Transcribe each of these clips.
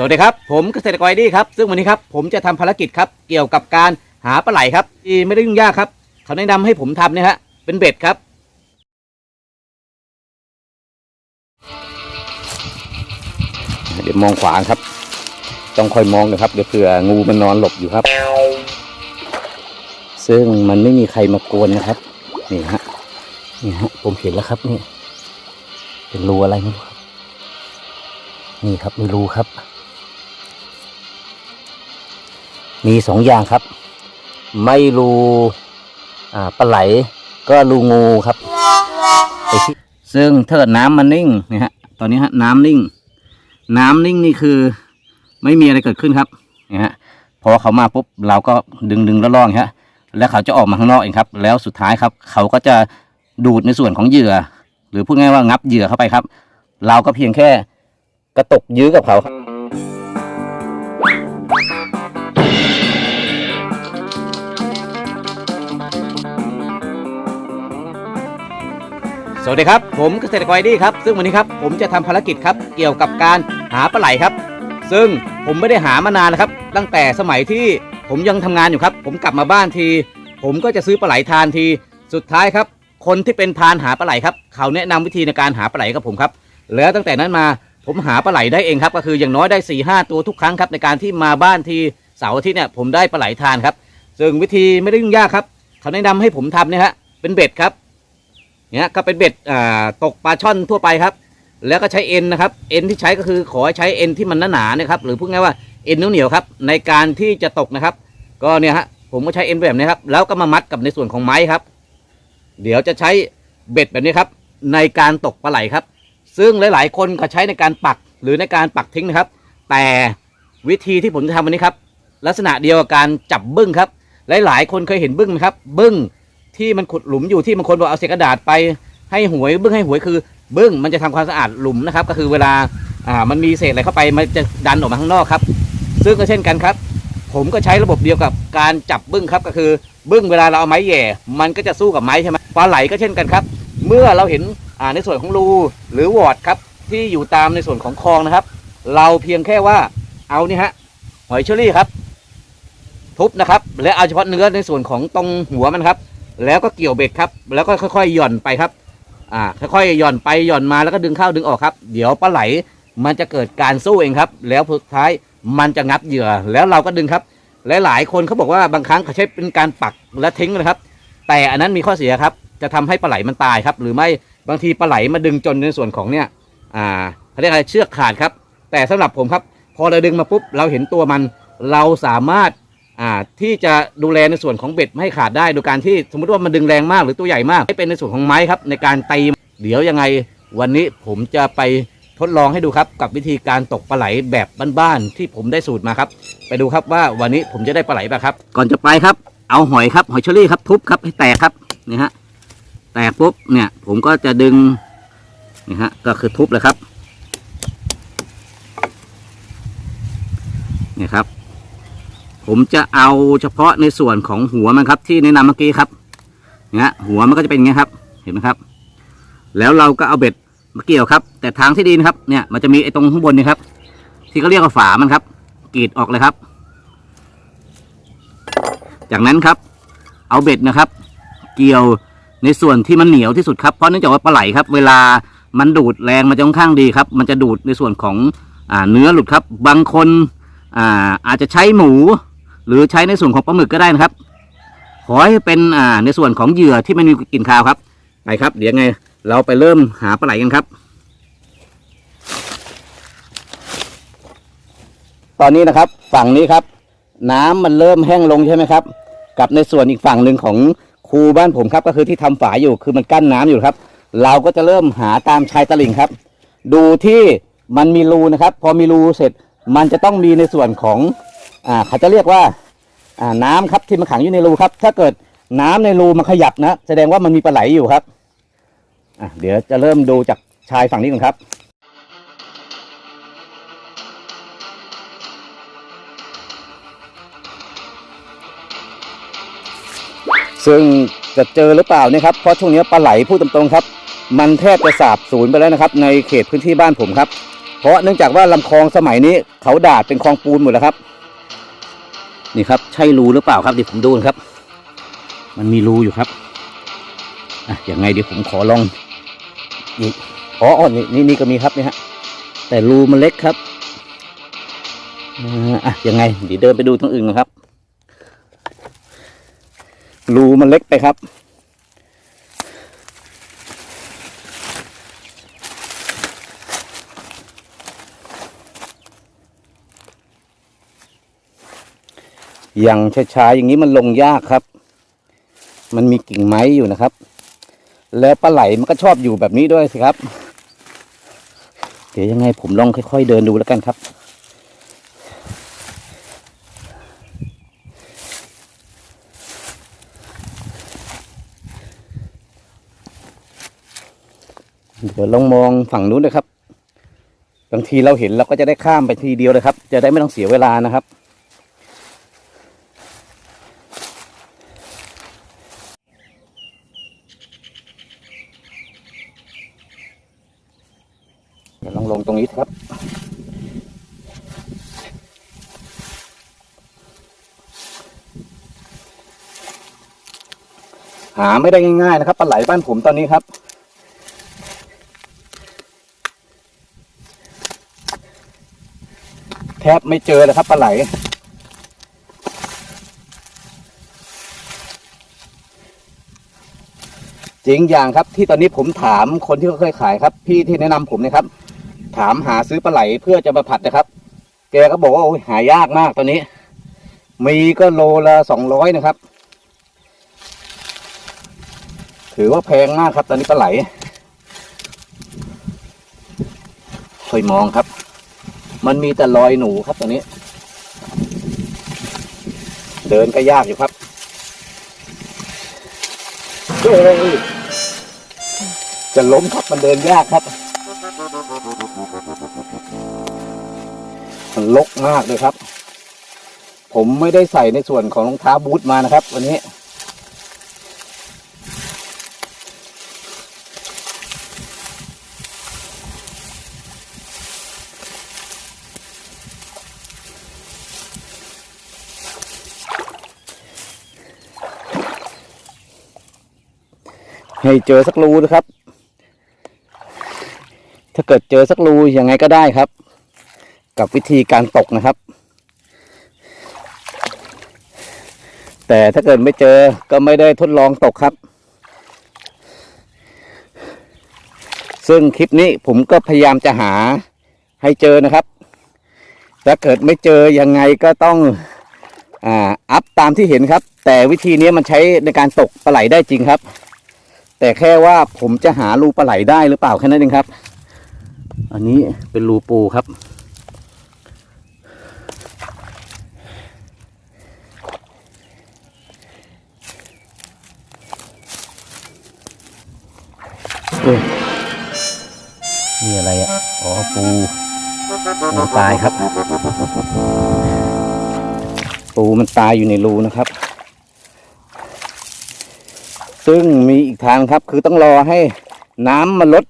สวัสดีครับ ผมเกษตรกรดีครับ ซึ่งวันนี้ครับผมจะทำภารกิจครับเกี่ยวกับการหาปลาไหลครับที่ไม่ได้ยุ่งยากครับ เขาแนะนำให้ผมทำเนี่ยฮะเป็นเบ็ดครับ เดี๋ยวมองขวาครับ ต้องคอยมองนะครับเดี๋ยวเผื่องูมันนอนหลบอยู่ครับ ซึ่งมันไม่มีใครมากวนนะครับนี่ฮะนี่ฮะผมเห็นแล้วครับนี่เป็นรูอะไรไม่รู้ครับนี่ครับมีรูครับ มีสองอย่างครับ ไม่รูอ่าปลาไหลก็รูงูครับ ซึ่งถ้าเกิดน้ำมันนิ่งนะฮะตอนนี้ฮะน้ำนิ่ง น้ำนิ่งนี่คือ ไม่มีอะไรเกิดขึ้นครับนะฮะพอเขามาปุ๊บเราก็ดึงดึงแล้วล่องฮะแล้วเขาจะออกมาข้างนอกเองครับ แล้วสุดท้ายครับ เขาก็จะดูดในส่วนของเหยื่อ หรือพูดง่ายว่างับเหยื่อเข้าไปครับ เราก็เพียงแค่กระตกยื้อกับเขาครับ วัสดีครับ ผมเกษตรกรดีครับ ซึ่งวันนี้ครับผมจะทำภารกิจครับเกี่ยวกับการหาปลาไหลครับ ซึ่งผมไม่ได้หามานานแล้วครับ ตั้งแต่สมัยที่ผมยังทำงานอยู่ครับ ผมกลับมาบ้านที ผมก็จะซื้อปลาไหลทานที สุดท้ายครับ คนที่เป็นพานหาปลาไหลครับ เขาแนะนำวิธีในการหาปลาไหลกับผมครับ แล้วตั้งแต่นั้นมาผมหาปลาไหลได้เองครับ ก็คืออย่างน้อยได้4ี่ห้าตัวทุกครั้งครับในการที่มาบ้านทีเสาร์อาทิตย์เนี่ยผมได้ปลาไหลทานครับ ซึ่งวิธีไม่ได้ยุ่งยากครับ เขาแนะนำให้ผมทำเนี่ยฮะเป็นเบ็ดครับ เนี่ยก็เป็นเบ็ดอ่าตกปลาช่อนทั่วไปครับ แล้วก็ใช้เอ็นนะครับเอ็นที่ใช้ก็คือขอให้ใช้เอ็นที่มันหนาๆนะครับหรือพูดง่ายว่าเอ็นเหนียวๆครับในการที่จะตกนะครับ ก็เนี่ยฮะผมก็ใช้เอ็นแบบนี้ครับแล้วก็มามัดกับในส่วนของไม้ครับ เดี๋ยวจะใช้เบ็ดแบบนี้ครับ ในการตกปลาไหลครับ ซึ่งหลาย ๆ คนก็ใช้ในการปักหรือในการปักทิ้งนะครับ แต่วิธีที่ผมจะทำวันนี้ครับ ลักษณะเดียวกับการจับบึ้งครับ หลาย ๆ คนเคยเห็นบึ้งไหมครับ บึ้ง ที่มันขุดหลุมอยู่ที่บางคนบอกเอาเศษกระดาษไปให้หวยบึ้งให้หวยคือบึ้งมันจะทำความสะอาดหลุมนะครับ ก็คือเวลาอ่ามันมีเศษอะไรเข้าไปมันจะดันออกมาข้างนอกครับ ซึ่งก็เช่นกันครับ ผมก็ใช้ระบบเดียวกับการจับบึ้งครับก็คือบึ้งเวลาเราเอาไม้แหย่ มันก็จะสู้กับไม้ใช่ไหมปลาไหลก็เช่นกันครับ เมื่อเราเห็นอ่าในส่วนของรูหรือวอร์ดครับที่อยู่ตามในส่วนของคลองนะครับ เราเพียงแค่ว่าเอานี่ฮะหอยเชอรี่ครับ ทุบนะครับ และเอาเฉพาะเนื้อในส่วนของตรงหัวมันครับ แล้วก็เกี่ยวเบ็ดครับ แล้วก็ค่อยๆหย่อนไปครับ อ่า ค่อยๆหย่อนไปหย่อนมาแล้วก็ดึงเข้าดึงออกครับ เดี๋ยวปลาไหลมันจะเกิดการสู้เองครับ แล้วสุดท้ายมันจะงับเหยื่อ แล้วเราก็ดึงครับและหลายคนเขาบอกว่าบางครั้งเขาใช้เป็นการปักและทิ้งนะครับ แต่อันนั้นมีข้อเสียครับ จะทำให้ปลาไหลมันตายครับ หรือไม่บางทีปลาไหลมาดึงจนในส่วนของเนี่ย อ่าเขาเรียกอะไรเชือกขาดครับ แต่สำหรับผมครับ พอเราดึงมาปุ๊บเราเห็นตัวมัน เราสามารถ อ่าที่จะดูแลในส่วนของเบ็ดไม่ให้ขาดได้โดยการที่สมมติว่ามันดึงแรงมากหรือตัวใหญ่มากให้เป็นในส่วนของไม้ครับในการตีเดี๋ยวยังไงวันนี้ผมจะไปทดลองให้ดูครับกับวิธีการตกปลาไหลแบบบ้านๆที่ผมได้สูตรมาครับ ไปดูครับว่าวันนี้ผมจะได้ปลาไหลแบบครับ ก่อนจะไปครับ เอาหอยครับหอยเชอรี่ครับทุบครับให้แตกครับนี่ฮะแตกปุ๊บเนี่ยผมก็จะดึงนี่ฮะก็คือทุบเลยครับนี่ครับ ผมจะเอาเฉพาะในส่วนของหัวมันครับ ที่แนะนำเมื่อกี้ครับเนี่ยหัวมันก็จะเป็นอย่างนี้ครับ เห็นไหมครับ แล้วเราก็เอาเบ็ดมาเกี่ยวครับ แต่ทางที่ดีนะครับ เนี่ยมันจะมีไอ้ตรงข้างบนนี่ครับ ที่เขาเรียกว่าฝามันครับกรีดออกเลยครับ จากนั้นครับ เอาเบ็ดนะครับ เกี่ยวในส่วนที่มันเหนียวที่สุดครับเพราะเนื่องจากว่าปลาไหลครับ เวลามันดูดแรงมันจะค่อนข้างดีครับ มันจะดูดในส่วนของอ่าเนื้อหลุดครับ บางคนอ่าอาจจะใช้หมู หรือใช้ในส่วนของปลาหมึกก็ได้นะครับ ขอให้เป็นอ่าในส่วนของเหยื่อที่มันมีกลิ่นคาวครับ ไปครับ เดี๋ยวไง เราไปเริ่มหาปลาไหลกันครับ ตอนนี้นะครับ ฝั่งนี้ครับ น้ำมันเริ่มแห้งลงใช่ไหมครับ กับในส่วนอีกฝั่งหนึ่งของคูบ้านผมครับ ก็คือที่ทำฝายอยู่คือมันกั้นน้ำอยู่ครับ เราก็จะเริ่มหาตามชายตลิ่งครับ ดูที่มันมีรูนะครับ พอมีรูเสร็จ มันจะต้องมีในส่วนของ อ่าเขาจะเรียกว่าอ่าน้ำครับที่มันขังอยู่ในรูครับ ถ้าเกิดน้ำในรูมันขยับนะ แสดงว่ามันมีปลาไหลอยู่ครับอะเดี๋ยวจะเริ่มดูจากชายฝั่งนี้ก่อนครับซึ่งจะเจอหรือเปล่าเนี่ยครับ เพราะช่วงนี้ปลาไหลพูดตรงๆครับ มันแทบจะสาบสูญไปแล้วนะครับ ในเขตพื้นที่บ้านผมครับ เพราะเนื่องจากว่าลำคลองสมัยนี้เขาดาดเป็นคลองปูนหมดแล้วครับ นี่ครับใช่รูหรือเปล่าครับเดี๋ยวผมดูนะครับ มันมีรูอยู่ครับอะยังไงเดี๋ยวผมขอลองอีกอ๋ออ๋อนี่นี่นี่ก็มีครับนี่ฮะแต่รูมันเล็กครับอ่าอะยังไงเดี๋ยวเดินไปดูตรงอื่นนะครับรูมันเล็กไปครับ อย่างช้าๆอย่างนี้มันลงยากครับ มันมีกิ่งไม้อยู่นะครับ แล้วปลาไหลมันก็ชอบอยู่แบบนี้ด้วยสิครับ เดี๋ยวยังไงผมลองค่อย ๆ เดินดูแล้วกันครับ เดี๋ยวลองมองฝั่งนู้นเลยครับ บางทีเราเห็นเราก็จะได้ข้ามไปทีเดียวเลยครับ จะได้ไม่ต้องเสียเวลานะครับ เดี๋ยว ลงตรงนี้ครับ หาไม่ได้ง่ายๆนะครับปลาไหลบ้านผมตอนนี้ครับ แทบไม่เจอเลยครับปลาไหลจริงอย่างครับที่ตอนนี้ผมถามคนที่เขาเคยขายครับ พี่ที่แนะนำผมนะครับ ถามหาซื้อปลาไหลเพื่อจะมาผัดนะครับ แกก็บอกว่าโอ้ยหายากมากตอนนี้ มีก็โลละสองร้อยนะครับ ถือว่าแพงมากครับ ตอนนี้ปลาไหลค่อยมองครับ มันมีแต่รอยหนูครับตอนนี้ เดินก็ยากอยู่ครับจะล้มครับมันเดินยากครับ มันลกมากเลยครับ ผมไม่ได้ใส่ในส่วนของรองเท้าบูทมานะครับ วันนี้ ให้เจอสักรูนะครับ ถ้าเกิดเจอสักรูยังไงก็ได้ครับ กับวิธีการตกนะครับ แต่ถ้าเกิดไม่เจอก็ไม่ได้ทดลองตกครับ ซึ่งคลิปนี้ผมก็พยายามจะหาให้เจอนะครับ ถ้าเกิดไม่เจอยังไงก็ต้องอ่าอัพตามที่เห็นครับ แต่วิธีนี้มันใช้ในการตกปลาไหลได้จริงครับ แต่แค่ว่าผมจะหารูปลาไหลได้หรือเปล่าแค่นั้นเองครับ อันนี้เป็นรูปูครับ เอ้ยนี่อะไรอะ อ๋อปูมันตายครับ ปูมันตายอยู่ในรูนะครับ ซึ่งมีอีกทางครับ คือต้องรอให้น้ำมันลด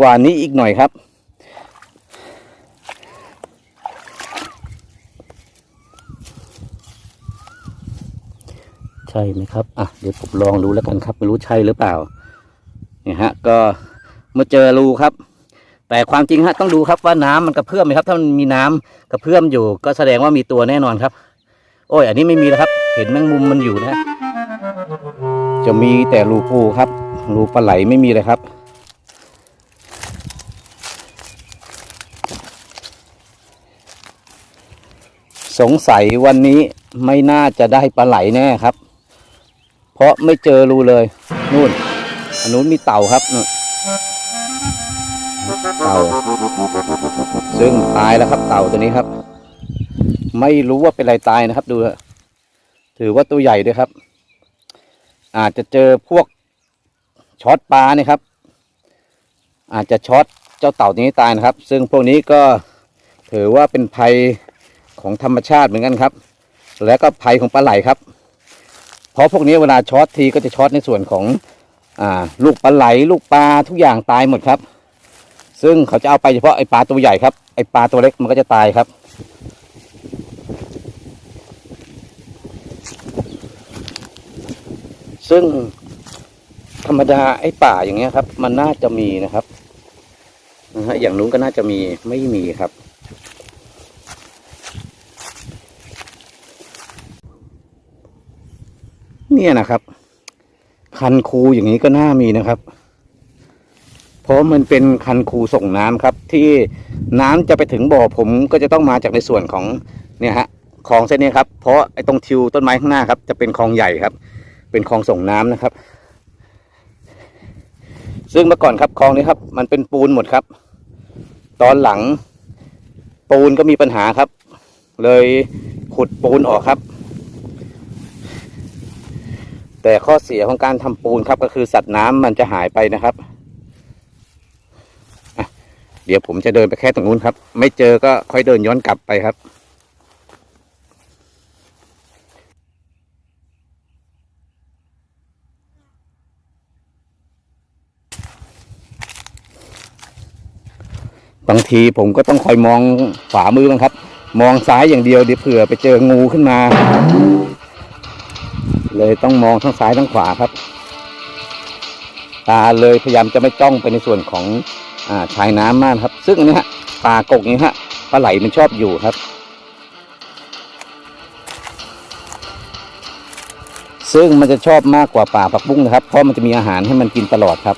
กว่านี้อีกหน่อยครับ ใช่ไหมครับ อะ เดี๋ยวผมลองดูแล้วกันครับ ไม่รู้ใช่หรือเปล่า เนี่ยฮะ ก็เมื่อเจอรูครับ แต่ความจริงฮะต้องดูครับว่าน้ำมันกระเพื่อมไหมครับ ถ้ามันมีน้ำกระเพื่อมอยู่ ก็แสดงว่ามีตัวแน่นอนครับ โอ้ย อันนี้ไม่มีแล้วครับ เห็นแมงมุมมันอยู่นะ จะมีแต่รูปูครับ รูปลาไหลไม่มีเลยครับสงสัยวันนี้ไม่น่าจะได้ปลาไหลแน่ครับ เพราะไม่เจอรูเลย นู่น อันนู้นมีเต่าครับเต่า ซึ่งตายแล้วครับ เต่าตัวนี้ครับ ไม่รู้ว่าเป็นอะไรตายนะครับ ดูถือว่าตัวใหญ่ด้วยครับ อาจจะเจอพวกช็อตปลาเนี่ยครับ อาจจะช็อตเจ้าเต่าตัวนี้ตายนะครับ ซึ่งพวกนี้ก็ถือว่าเป็นภัยของธรรมชาติเหมือนกันครับ และก็ภัยของปลาไหลครับ เพราะพวกนี้เวลาช็อตทีก็จะช็อตในส่วนของ ลูกปลาไหลลูกปลาทุกอย่างตายหมดครับ ซึ่งเขาจะเอาไปเฉพาะไอปลาตัวใหญ่ครับไอปลาตัวเล็กมันก็จะตายครับ ซึ่งธรรมดาไอ้ป่าอย่างเงี้ยครับ มันน่าจะมีนะครับนะฮะอย่างนู้นก็น่าจะมีไม่มีครับ เนี่ยนะครับ คันคูอย่างนี้ก็น่ามีนะครับ เพราะมันเป็นคันคูส่งน้ำครับ ที่น้ำจะไปถึงบ่อผมก็จะต้องมาจากในส่วนของเนี่ยฮะคลองเส้นนี้ครับ เพราะไอ้ตรงทิวต้นไม้ข้างหน้าครับ จะเป็นคลองใหญ่ครับ เป็นคลองส่งน้ำนะครับ ซึ่งเมื่อก่อนครับคลองนี้ครับ มันเป็นปูนหมดครับ ตอนหลังปูนก็มีปัญหาครับ เลยขุดปูนออกครับ แต่ข้อเสียของการทำปูนครับก็คือสัตว์น้ำมันจะหายไปนะครับเดี๋ยวผมจะเดินไปแค่ตรงนู้นครับ ไม่เจอก็ค่อยเดินย้อนกลับไปครับ บางทีผมก็ต้องคอยมองขวามือบ้างครับ มองซ้ายอย่างเดียวเดี๋ยวเผื่อไปเจองูขึ้นมา เลยต้องมองทั้งซ้ายทั้งขวาครับ ตาเลยพยายามจะไม่จ้องไปในส่วนของอ่าชายน้ำมากครับ ซึ่งอันนี้ฮะปลากกนี้ฮะปลาไหลมันชอบอยู่ครับ ซึ่งมันจะชอบมากกว่าป่าผักบุ้งนะครับ เพราะมันจะมีอาหารให้มันกินตลอดครับ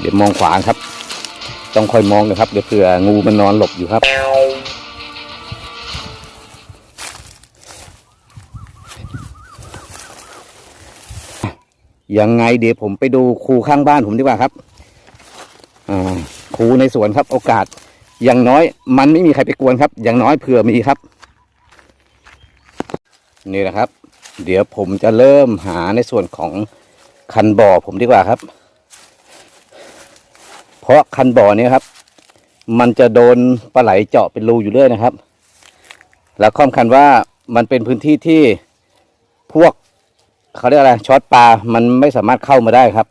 เดี๋ยวมองขวาครับ ต้องคอยมองนะครับ เดี๋ยวเผื่องูมันนอนหลบอยู่ครับ ยังไงเดี๋ยวผมไปดูครูข้างบ้านผมดีกว่าครับอครูในสวนครับ โอกาส อย่างน้อย มันไม่มีใครไปกวนครับ อย่างน้อยเผื่อมีครับ นี่แหละครับ เดี๋ยวผมจะเริ่มหาในส่วนของคันบ่อผมดีกว่าครับ เพราะคันบ่อเนี้ครับ มันจะโดนปลาไหลเจาะเป็นรูอยู่เรื่อยนะครับ แล้วข้อมคันว่ามันเป็นพื้นที่ที่พวก เขาเรียกอะไรช็อตปลา มันไม่สามารถเข้ามาได้ครับ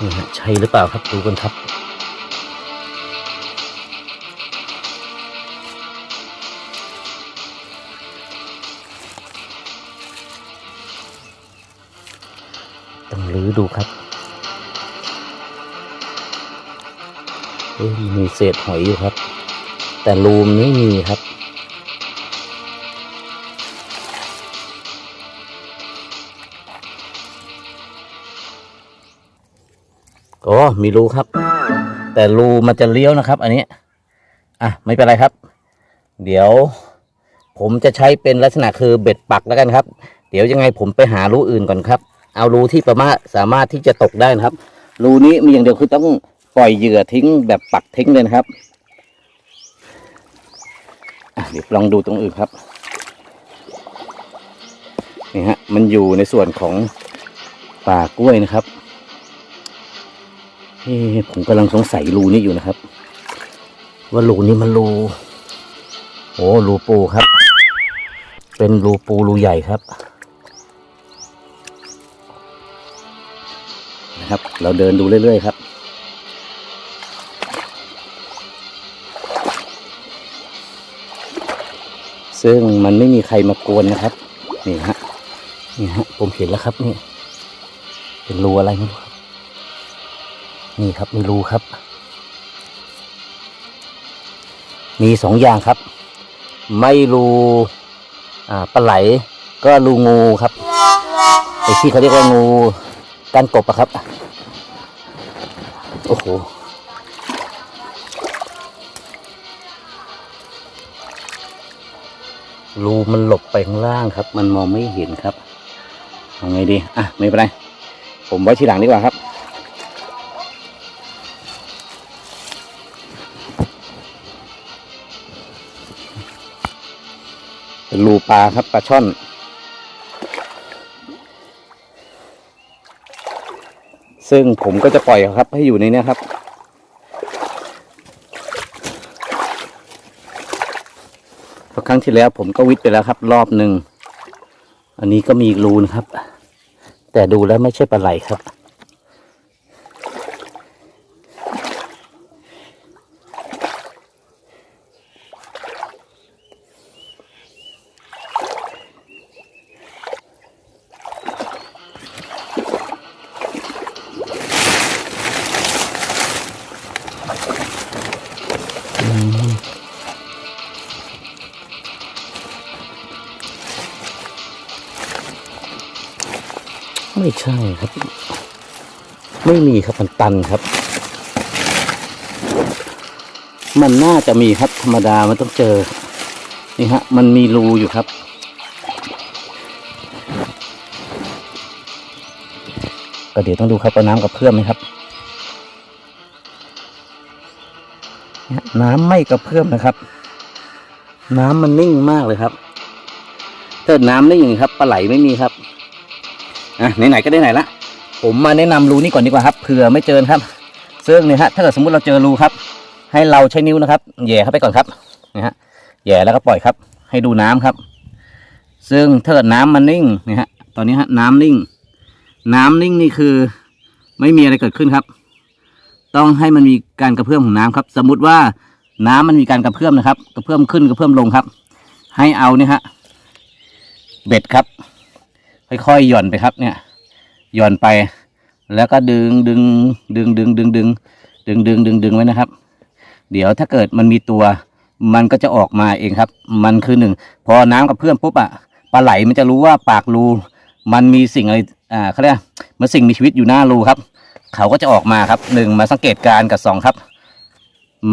นี่ฮะใช่หรือเปล่าครับดูกันครับต้องรื้อดูครับมีเศษหอยอยู่ครับ แต่รูมไม่มีครับก็มีรูครับ แต่รูมันจะเลี้ยวนะครับ อันนี้ อะ ไม่เป็นไรครับ เดี๋ยว ผมจะใช้เป็นลักษณะคือเบ็ดปักแล้วกันครับ เดี๋ยวยังไงผมไปหารูอื่นก่อนครับ เอารูที่ประมาณสามารถที่จะตกได้นะครับ รูนี้มีอย่างเดียวคือต้องปล่อยเหยื่อทิ้งแบบปักทิ้งเลยนะครับ เดี๋ยวลองดูตรงอื่นครับนี่ฮะมันอยู่ในส่วนของป่ากล้วยนะครับเอ๊ะผมกำลังสงสัยรูนี้อยู่นะครับ ว่ารูนี้มันรูโอ้รูปูครับ เป็นรูปูรูใหญ่ครับนะครับ เราเดินดูเรื่อยๆครับ ซึ่งมันไม่มีใครมากวนนะครับ นี่ฮะนี่ฮะผมเห็นแล้วครับนี่เป็นรูอะไรไม่รู้ครับนี่ครับมีรูครับ มีสองอย่างครับ ไม่รูอ่าปลาไหล ก็รูงูครับไอ้ที่เขาเรียกว่างูก้านกบอะครับ โอ้โห รูมันหลบไปข้างล่างครับ มันมองไม่เห็นครับเอาไงดี อะ ไม่เป็นไร ผมไว้ทีหลังดีกว่าครับ รูปลาครับปลาช่อน ซึ่งผมก็จะปล่อยครับ ให้อยู่ในนี้ครับ เพ ราะครั้งที่แล้วผมก็วิทย์ไปแล้วครับ รอบหนึ่ง อันนี้ก็มีรูนะครับ แต่ดูแล้วไม่ใช่ปลาไหลครับ ไม่ใช่ครับ ไม่มีครับมันตันครับ มันน่าจะมีครับธรรมดามันต้องเจอ นี่ฮะ มันมีรูอยู่ครับ ก็เดี๋ยวต้องดูครับว่าน้ำกับเพื่อมไหมครับน้ำไม่กระเพื่อมนะครับ น้ำมันนิ่งมากเลยครับถ้าน้ำนิ่งครับปลาไหลไม่มีครับ อะไหนๆก็ได้ไหนละผมมาแนะนำรูนี้ก่อนดีกว่าครับเผื่อไม่เจอครับซึ่งเนี่ยฮะถ้าเกิดสมมติเราเจอรูครับ ให้เราใช้นิ้วนะครับแย่เข้าไปก่อนครับนะฮะแย่แล้วก็ปล่อยครับ ให้ดูน้ำครับ ซึ่งถ้าเกิดน้ำมันนิ่งเนี่ยฮะตอนนี้ฮะน้ำนิ่ง น้ำนิ่งนี่คือไม่มีอะไรเกิดขึ้นครับ ต้องให้มันมีการกระเพื่อมของน้ำครับ สมมุติว่าน้ำมันมีการกระเพื่อมนะครับ กระเพื่อมขึ้นกระเพื่อมลงครับ ให้เอาเนี่ยฮะเบ็ดครับ ค่อยๆหย่อนไปครับ เนี่ย หย่อนไป แล้วก็ดึงดึงดึงดึงดึงดึงดึงดึงดึงดึงไว้นะครับ เดี๋ยวถ้าเกิดมันมีตัวมันก็จะออกมาเองครับ มันคือหนึ่งพอน้ำกับเพื่อมปุ๊บอะปลาไหลมันจะรู้ว่าปากรู มันมีสิ่งอะไรอ่าเขาเรียกมันสิ่งมีชีวิตอยู่หน้ารูครับ เขาก็จะออกมาครับหนึ่งมาสังเกตการกับสองครับ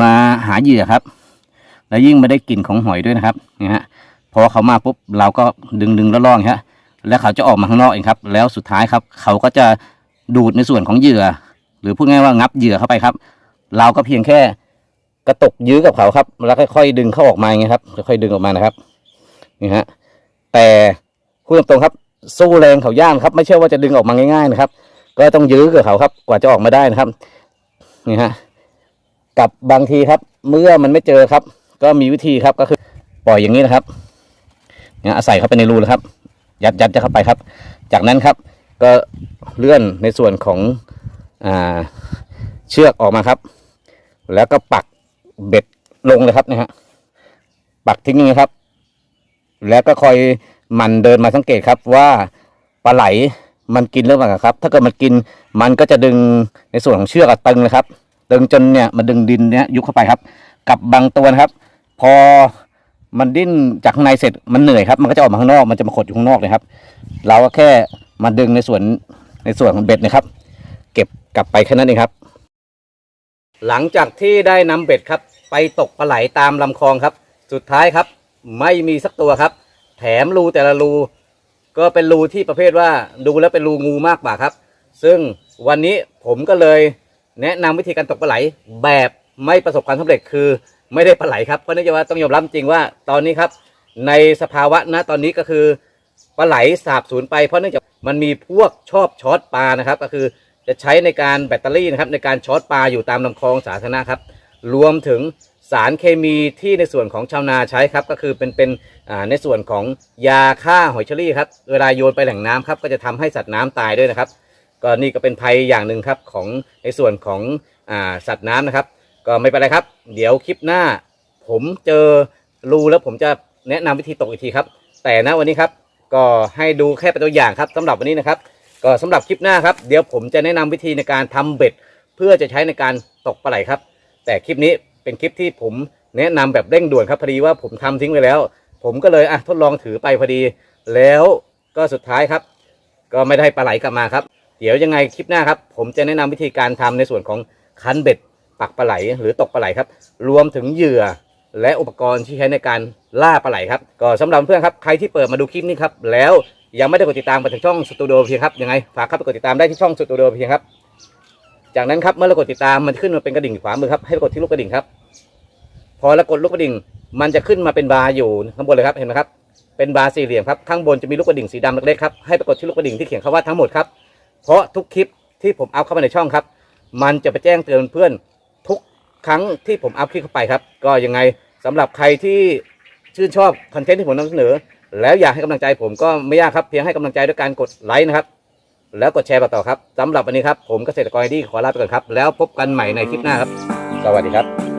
มาหาเหยื่อครับ แล้วยิ่งไม่ได้กลิ่นของหอยด้วยนะครับเนี่ยฮะพอเขามาปุ๊บเราก็ดึงดึงแล้วล่องฮะ แล้วเขาจะออกมาข้างนอกเองครับ แล้วสุดท้ายครับ เขาก็จะดูดในส่วนของเหยื่อ หรือพูดง่ายว่างับเหยื่อเข้าไปครับ เราก็เพียงแค่กระตกยื้อกับเขาครับ แล้วค่อยๆดึงเขาออกมาอย่างครับค่อยๆดึงออกมานะครับนี่ฮะแต่พูดตรงๆครับ สู้แรงเขาย่างครับ ไม่ใช่ว่าจะดึงออกมาง่ายๆนะครับ ก็ต้องยื้อกับเขาครับ กว่าจะออกมาได้นะครับนี่ฮะกับบางทีครับ เมื่อมันไม่เจอครับ ก็มีวิธีครับก็คือปล่อยอย่างนี้นะครับเนี่ยอาศัยเข้าไปในรูแล้วครับ ยัดยัดจะเข้าไปครับ จากนั้นครับก็เลื่อนในส่วนของอ่าเชือกออกมาครับ แล้วก็ปักเบ็ดลงเลยครับนะฮะปักทิ้งอย่างนี้ครับ แล้วก็คอยมันเดินมาสังเกตครับว่าปลาไหลมันกินหรือเปล่าครับ ถ้าเกิดมันกินมันก็จะดึงในส่วนของเชือกตึงเลยครับ ตึงจนเนี่ยมันดึงดินเนี่ยยุบเข้าไปครับ กับบางตัวนะครับ พอ มันดิ้นจากข้างในเสร็จมันเหนื่อยครับ มันก็จะออกมาข้างนอกมันจะมาขดอยู่ข้างนอกเลยครับ เราก็แค่มาดึงในส่วนในส่วนของเบ็ดนะครับ เก็บกลับไปแค่นั้นเองครับ หลังจากที่ได้นำเบ็ดครับ ไปตกปลาไหลตามลำคลองครับ สุดท้ายครับ ไม่มีสักตัวครับ แถมรูแต่ละรูก็เป็นรูที่ประเภทว่าดูแล้วเป็นรูงูมากกว่าครับ ซึ่งวันนี้ผมก็เลยแนะนำวิธีการตกปลาไหลแบบไม่ประสบความสำเร็จคือ ไม่ได้ปลาไหลครับเพราะนื่องจากว่าต้องยอมรับจริงว่าตอนนี้ครับ ในสภาวะณตอนนี้ก็คือปลาไหลสาบสูญไปเพราะเนื่องจากมันมีพวกชอบช็อตปลานะครับ ก็คือจะใช้ในการแบตเตอรี่นะครับในการช็อตปลาอยู่ตามลำคลองสาธารณะครับ รวมถึงสารเคมีที่ในส่วนของชาวนาใช้ครับ ก็คือเป็นเป็นในส่วนของยาฆ่าหอยเชอรี่ครับเวลาโยนไปแหล่งน้ำครับก็จะทำให้สัตว์น้ำตายด้วยนะครับ ก็นี่ก็เป็นภัยอย่างหนึ่งครับของในส่วนของอสัตว์น้ำนะครับ ก็ไม่เป็นไรครับ เดี๋ยวคลิปหน้า ผมเจอรูแล้วผมจะแนะนำวิธีตกอีกทีครับ แต่ณวันนี้ครับ ก็ให้ดูแค่เป็นตัวอย่างครับสำหรับวันนี้นะครับ ก็สำหรับคลิปหน้าครับ เดี๋ยวผมจะแนะนำวิธีในการทำเบ็ด เพื่อจะใช้ในการตกปลาไหลครับ แต่คลิปนี้เป็นคลิปที่ผมแนะนำแบบเร่งด่วนครับพอดีว่าผมทำทิ้งไปแล้ว ผมก็เลยอะทดลองถือไปพอดี แล้วก็สุดท้ายครับ ก็ไม่ได้ปลาไหลกลับมาครับ เดี๋ยวยังไงคลิปหน้าครับ ผมจะแนะนำวิธีการทำในส่วนของคันเบ็ด ปักปลาไหลหรือตกปลาไหลครับ รวมถึงเหยื่อและอุปกรณ์ที่ใช้ในการล่าปลาไหลครับ ก็สำหรับเพื่อนครับใครที่เปิดมาดูคลิปนี้ครับแล้วยังไม่ได้กดติดตามมาถึงช่องสตูดิโอเพียงครับยังไงฝากเข้าไปกดติดตามได้ที่ช่องสตูดิโอเพียงครับ จากนั้นครับเมื่อเรากดติดตามมันขึ้นมาเป็นกระดิ่งขวามือครับให้กดที่ลูกกระดิ่งครับ พอเรากดลูกกระดิ่ง มันจะขึ้นมาเป็นบาร์อยู่ข้างบนเลยครับเห็นไหมครับเป็นบาร์สี่เหลี่ยมครับข้างบนจะมีลูกกระดิ่งสีดำเล็กๆครับให้ไปกดที่ลูกกระดิ่งที่เขียนคำว่าทั้งหมดครับเพราะทุกคลิปที่ผมอัพเข้ามาในช่องครับ มันจะไปแจ้งเตือนเพื่อน ครั้งที่ผมอัพคลิปเข้าไปครับ ก็ยังไงสำหรับใครที่ชื่นชอบคอนเทนต์ที่ผมนำเสนอ แล้วอยากให้กำลังใจผมก็ไม่ยากครับเพียงให้กำลังใจด้วยการกดไลค์นะครับ แล้วกดแชร์ต่อครับสำหรับวันนี้ครับผมเกษตรกรดีขอลาไปก่อนครับ แล้วพบกันใหม่ในคลิปหน้าครับ สวัสดีครับ